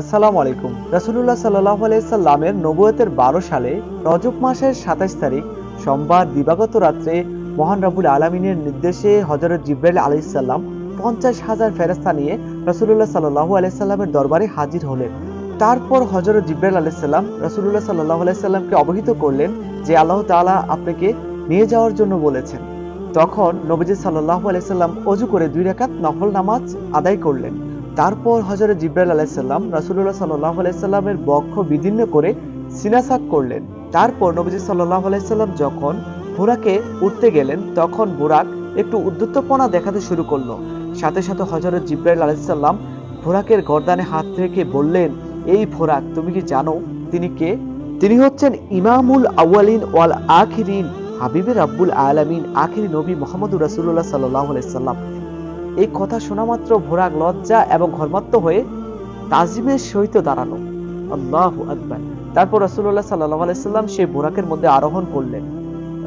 আসসালামু আলাইকুম। রাসুলুল্লাহ সাল্লাহ সাল্লামের নবুয়তের বারো সালে রজব মাসের সাতাশ তারিখ সোমবার দিবাগত রাত্রে মহান রাবুল আলমিনের নির্দেশে হজরত জিব্রাইল আলাইসাল্লাম পঞ্চাশ হাজার ফেরস্তা নিয়ে রাসুলুল্লাহ সাল্লাহ আলাইসাল্লামের দরবারে হাজির হলেন। তারপর হজরত জিব্রাইল আলাইসাল্লাম রাসুলুল্লাহ সাল্লাহ আলাইসাল্লামকে অবহিত করলেন যে আল্লাহ তাআলা আপনাকে নিয়ে যাওয়ার জন্য বলেছেন। তখন নবীজি সাল্লাহ আলাইসাল্লাম অজু করে দুই রাকাত নফল নামাজ আদায় করলেন। তারপর হজরত জিব্রাইল আলাইসাল্লাম রাসুল্লাহ সাল্লাহ আলাইসাল্লামের বক্ষ বিদীর্ণ করে সিনাসাক করলেন। তারপর নবীজি সাল্লাহ আলাইসাল্লাম যখন বুরাকে উঠতে গেলেন, তখন বুরাক একটু উদ্যুত্তপনা দেখাতে শুরু করল। সাথে সাথে হজরত জিব্রাইল আলাইসাল্লাম ভোরাকের গর্দানে হাত রেখে বললেন, এই ভোরাক তুমি কি জানো তিনি কে? তিনি হচ্ছেন ইমামুল আউয়ালিন ওয়াল আখিরিন হাবিবের আব্বুল আলামিন, আখিরি নবী মোহাম্মদ রাসুল্লাহ সাল্লাহ আলাইসাল্লাম এই কথা শোনা মাত্র ভোরাক লজ্জা এবং ঘর্মাত্ম হয়ে তাজিমের সহিত দাঁড়াল। আল্লাহ আকবার। তারপর রসুল্লাহ সাল্লাহ আলাইসাল্লাম সেই বোরাকের মধ্যে আরোহণ করলেন।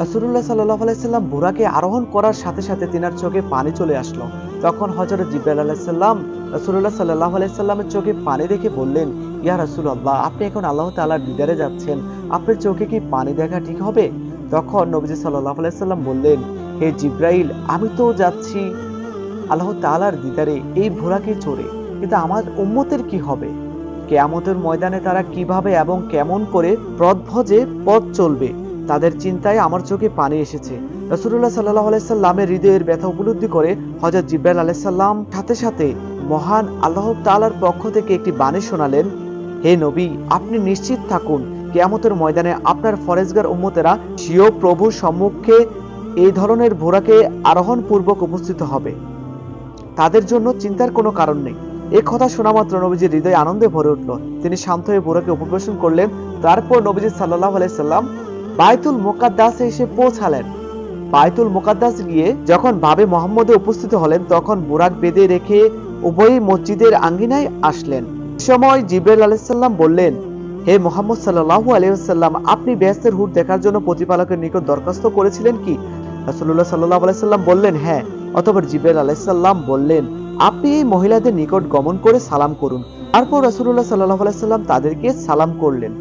রাসুল্লাহ সাল্লাহ আলাইসাল্লাম বোরাকে আরোহণ করার সাথে সাথে তিনার চোখে পানি চলে আসলো। তখন হজরত জিব্রাইল আলাইসাল্লাম রাসুল্লাহ সাল্লাহ আলাইসাল্লামের চোখে পানি দেখে বললেন, ইয়া রাসুল আল্লাহ আপনি এখন আল্লাহ তালার দিদারে যাচ্ছেন। আপনার চোখে কি পানি দেখা ঠিক হবে? তখন নবীজি সাল্লাহ আলাইসাল্লাম বললেন, হে জিব্রাইল, আমি তো যাচ্ছি। আল্লাহ তালার দিদারে এই ভোরাকে চড়ে কিন্তু আমার উম্মতের কি হবে? কেয়ামতের ময়দানে তারা কীভাবে এবং কেমন করে প্রদভজে পথ চলবে, তাদের চিন্তায় আমার চোখে পানি এসেছে। রসুল্লাহ সাল্লাহ আলাইসাল্লামের হৃদয়ের ব্যথা উপলব্ধি করে হজরত জিব্রাইল আলাইসাল্লাম সাথে সাথে মহান আল্লাহ তালার পক্ষ থেকে একটি বাণী শোনালেন, হে নবী, আপনি নিশ্চিত থাকুন, কেয়ামতের ময়দানে আপনার ফরেজগার উম্মতেরা স্বীয় প্রভুর সম্মুখে এই ধরনের ভোরাকে আরোহণ পূর্বক উপস্থিত হবে। তাদের জন্য চিন্তার কোনো কারণ নেই। এ কথা শোনা মাত্র নবীজির হৃদয় আনন্দে ভরে উঠল। তিনি শান্ত হয়ে বুড়াকে উপবেশন করলেন। তারপর নবীজি সাল্লাহ আলাইসাল্লাম বায়তুল মোকাদ্দাসে এসে পৌঁছালেন। বায়তুল মোকাদ্দাস গিয়ে যখন বাবে মোহাম্মদে উপস্থিত হলেন, তখন বুরাক বেঁধে রেখে উভয়ই মসজিদের আঙ্গিনায় আসলেন। সময় জিব্রাইল আলাইসাল্লাম বললেন, হে মোহাম্মদ সাল্লাহু আলাইসাল্লাম আপনি ব্যস্তের হুট দেখার জন্য প্রতিপালকের নিকট দরখাস্ত করেছিলেন কি? রাসুল্লাহ সাল্লাহ আলাইসাল্লাম বললেন হ্যাঁ। অতঃপর জিব্রাইল আলাইসাল্লাম বললেন, আপনি এই মহিলাদের নিকট গমন করে সালাম করুন। তারপর রাসুল্লাহ সাল্লাহ আলাইসাল্লাম তাদেরকে সালাম করলেন।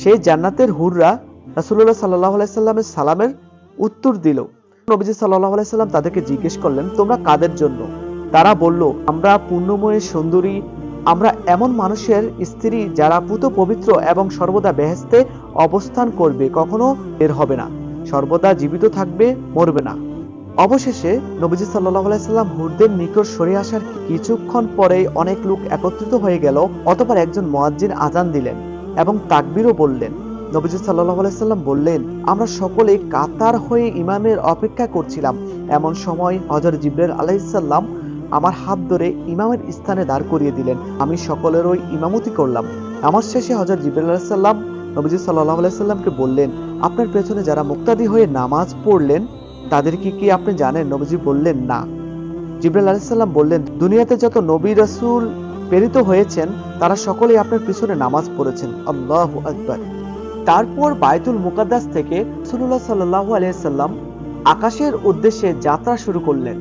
সেই জান্নাতের হুররা রাসুল্লাহ সাল্লাহ আলাইসাল্লামের সালামের উত্তর দিল। নবীজি সাল্লাহ আলাইসাল্লাম তাদেরকে জিজ্ঞেস করলেন, তোমরা কাদের জন্য? তারা বলল, আমরা পূর্ণময় সুন্দরী, আমরা এমন মানুষের স্ত্রী যারা পুত পবিত্র এবং সর্বদা বেহেস্তে অবস্থান করবে, কখনো বের হবে না। সর্বদা জীবিত থাকবে, মরবে না। অবশেষে নবীজি সাল্লাহ আলাইসাল্লাম হুরদের নিকট সরে আসার কিছুক্ষণ পরেই অনেক লোক একত্রিত হয়ে গেল, অতপর একজন মোয়াজ্জিন আজান দিলেন এবং তাকবিরও বললেন। নবীজি সাল্লাহ আলাইসাল্লাম বললেন, আমরা সকলে কাতার হয়ে ইমামের অপেক্ষা করছিলাম। এমন সময় হজর জিব্রাইল আলাইসাল্লাম আমার হাত ধরে ইমামের স্থানে দাঁড় করিয়ে দিলেন। আমি সকলেরই ইমামতি করলাম। আমার শেষে হজর জিব্রাইল আলাইসাল্লাম নবীজি সাল্লাহ আলাইসাল্লামকে বললেন, আপনার পেছনে যারা মুক্তাদি হয়ে নামাজ পড়লেন তাদের কি আপনি জানেন? নবীজি বললেন, না। জিব্রাইল আলাইসাল্লাম বললেন, দুনিয়াতে যত নবী রাসূল প্রেরিত হয়েছেন, তারা সকলেই আপনার পিছনে নামাজ পড়েছেন। আল্লাহ আকবার। তারপর বায়তুল মুকাদ্দাস থেকে রাসূলুল্লাহ সাল্লাল্লাহু আলাইহি সাল্লাম আকাশের উদ্দেশ্যে যাত্রা শুরু করলেন।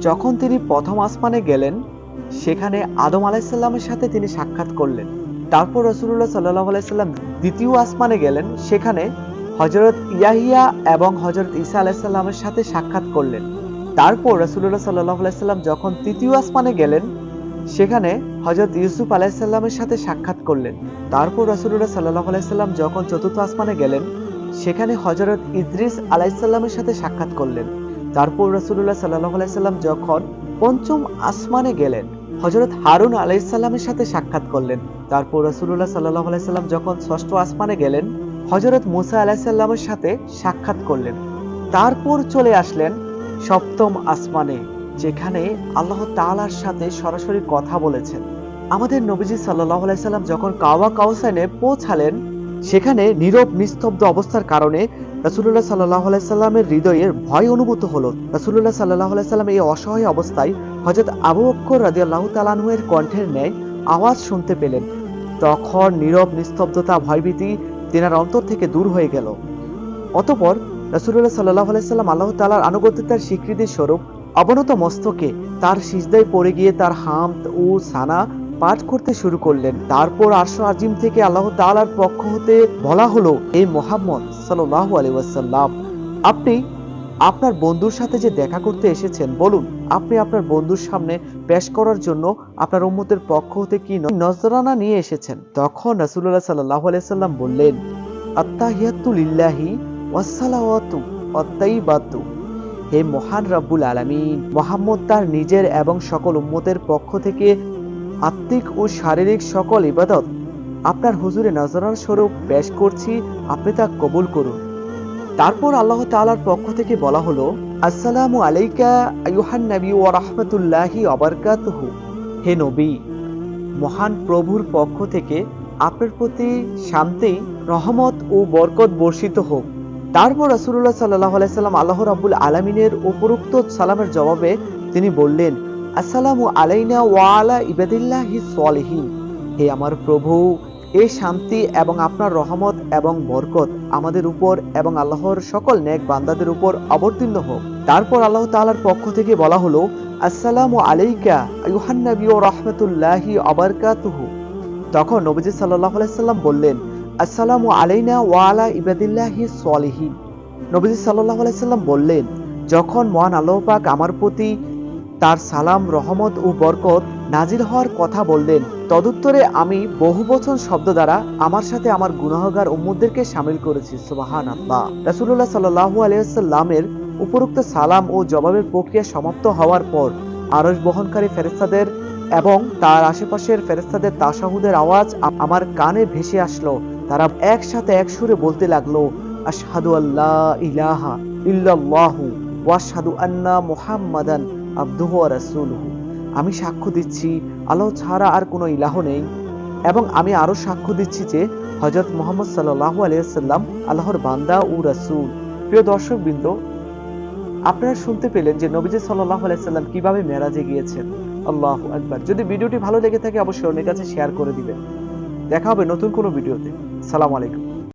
যখন তিনি প্রথম আসমানে গেলেন, সেখানে আদম আলাইসাল্লামের সাথে তিনি সাক্ষাৎ করলেন। তারপর রসুল্লাহ সাল্লাহ আলাইসাল্লাম দ্বিতীয় আসমানে গেলেন, সেখানে হজরত ইয়াহিয়া এবং হজরত ঈসা আলাইসাল্লামের সাথে সাক্ষাৎ করলেন। তারপর রসুল্লাহ সাল্লাহ আলাইসাল্লাম যখন তৃতীয় আসমানে গেলেন, সেখানে হজরত ইউসুফ আলাইসাল্লামের সাথে সাক্ষাৎ করলেন। তারপর রসুল্লাহ সাল্লাহ আলাইসাল্লাম যখন চতুর্থ আসমানে গেলেন, সেখানে হজরত ইদ্রিস আলাইসাল্লামের সাথে সাক্ষাৎ করলেন। তারপর রসুল্লাহ সাল্লাহ আলাইসাল্লাম যখন পঞ্চম আসমানে গেলেন হজরত হারুন আলাইসাল্লামের সাথে সাক্ষাৎ করলেন। তারপর রসুল্লাহ সাল্লাহ আলাইসাল্লাম যখন ষষ্ঠ আসমানে গেলেন হজরত মুসা আলাইসাল্লামের সাথে সাক্ষাৎ করলেন। তারপর চলে আসলেন সপ্তম আসমানে, যেখানে আল্লাহ তাআলার সাথে সরাসরি কথা বলেছেন। আমাদের নবীজি সাল্লাহ আলাইসাল্লাম যখন কাওয়া কাউসাইনে পৌঁছালেন, সেখানে নীরব নিস্তব্ধ অবস্থার কারণে রাসুল্লাহ সাল্লাহ আলাইসাল্লামের হৃদয়ের ভয় অনুভূত হলো। রাসুল্লাহ সাল্লাহ আলাইসাল্লাম এই অসহায় অবস্থায় হজরত আবু অক্ষর রাজি আল্লাহ তালানহুয়ের কণ্ঠের ন্যায় আওয়াজ শুনতে পেলেন। তখন নীরব নিস্তব্ধতা, ভয়ভীতি তেনার অন্তর থেকে দূর হয়ে গেল। অতপর রসুল্লাহ সাল্লাহ আলাইসাল্লাম আল্লাহ তালার আনুগত্যতার স্বীকৃতি স্বরূপ অবনত মস্তকে তার সিজদায় পড়ে গিয়ে তার হাম ও সানা পাঠ করতে শুরু করলেন। তারপর আরশ আজিম থেকে আল্লাহ তালার পক্ষ হতে বলা হলো এই মোহাম্মদ সাল্লাহ আলি ওয়াসাল্লাম, আপনি আপনার বন্ধুর সাথে যে দেখা করতে এসেছেন, বলুন, আপনি আপনার বন্ধুর সামনে পেশ করার জন্য আপনার উম্মতের পক্ষ হতে কি নজরানা নিয়ে এসেছেন? তখন রাসূলুল্লাহ সাল্লাল্লাহু আলাইহি সাল্লাম বললেন, আত্তাহিয়াতু লিল্লাহি ওয়াসসালাওয়াতু ওয়াত্তাইবাতু। হে মহান রব্বুল আলামিন, মোহাম্মদ তার নিজের এবং সকল উম্মতের পক্ষ থেকে আত্মিক ও শারীরিক সকল ইবাদত আপনার হুজুরে নজরান স্বরূপ পেশ করছি, আপনি তা কবুল করুন। তারপর আল্লাহ তাআলার পক্ষ থেকে বলা হলো, আসসালামু আলাইকা নবী ওয়া হে নবী, মহান প্রভুর পক্ষ থেকে আপনার প্রতি শান্তি, রহমত ও বরকত বর্ষিত হোক। তারপর রাসূলুল্লাহ সাল্লাল্লাহু আলাইহি সাল্লাম আল্লাহ রাব্বুল আলামিনের উপরোক্ত সালামের জবাবে তিনি বললেন, আসসালামু আলাইনা ওয়া আলা ইবাদিল্লাহি সলিহিন। হে আমার প্রভু এই শান্তি এবং আপনার রহমত এবং বরকত আমাদের উপর এবং আল্লাহর সকল নেক বান্দাদের উপর অবতীর্ণ হোক। তারপর আল্লাহ তাআলার পক্ষ থেকে বলা হলো, আসসালামু আলাইকা আইয়ুহান নবী ওয়া রাহমাতুল্লাহি ওয়া তখন নবীজি সাল্লাহ আলাইহি সাল্লাম বললেন, আসসালামু আলাইনা ওয়া আলা ইবাদিল্লাহি সলিহিন। নবীজি সাল্লাল্লাহু আলাইহি সাল্লাম বললেন, যখন মহান আল্লাহ পাক আমার প্রতি তার সালাম, রহমত ও বরকত নাজির হওয়ার কথা বললেন তদুত্তরে আমি বহু বচন শব্দ দ্বারা আমার সাথে আমার গুনাহগার উম্মুদদেরকে সামিল করেছি সুবাহান আল্লাহ রাসূলুল্লাহ সাল্লাল্লাহু আলাইহি সাল্লামের উপরোক্ত সালাম ও জবাবের প্রক্রিয়া সমাপ্ত হওয়ার পর আরশ বহনকারী ফেরেশতাদের এবং তার আশেপাশের ফেরেস্তাদের তাশাহুদের আওয়াজ আমার কানে ভেসে আসলো। তারা একসাথে এক সুরে বলতে লাগল, আশহাদু আল্লাহ ইলাহা ইল্লাল্লাহু ওয়া আশহাদু আন্না মুহাম্মাদান আবদুহু ওয়া রাসূলুহু। আমি সাক্ষ্য দিচ্ছি, আল্লাহ ছাড়া আর কোনো ইলাহ নেই। এবং আমি আরও সাক্ষ্য দিচ্ছি যে হযরত মোহাম্মদ সাল্লাহ আলাইহি সাল্লাম আল্লাহর বান্দা ও রাসূল। প্রিয় দর্শকবৃন্দ, আপনারা শুনতে পেলেন যে নবীজি সাল্লাল্লাহু আলাইহি সাল্লাম কীভাবে মেরাজে গিয়েছেন। আল্লাহ আকবার। যদি ভিডিওটি ভালো লেগে থাকে, অবশ্যই অনেক কাছে শেয়ার করে দিবেন। দেখা হবে নতুন কোনো ভিডিওতে। সালাম আলাইকুম।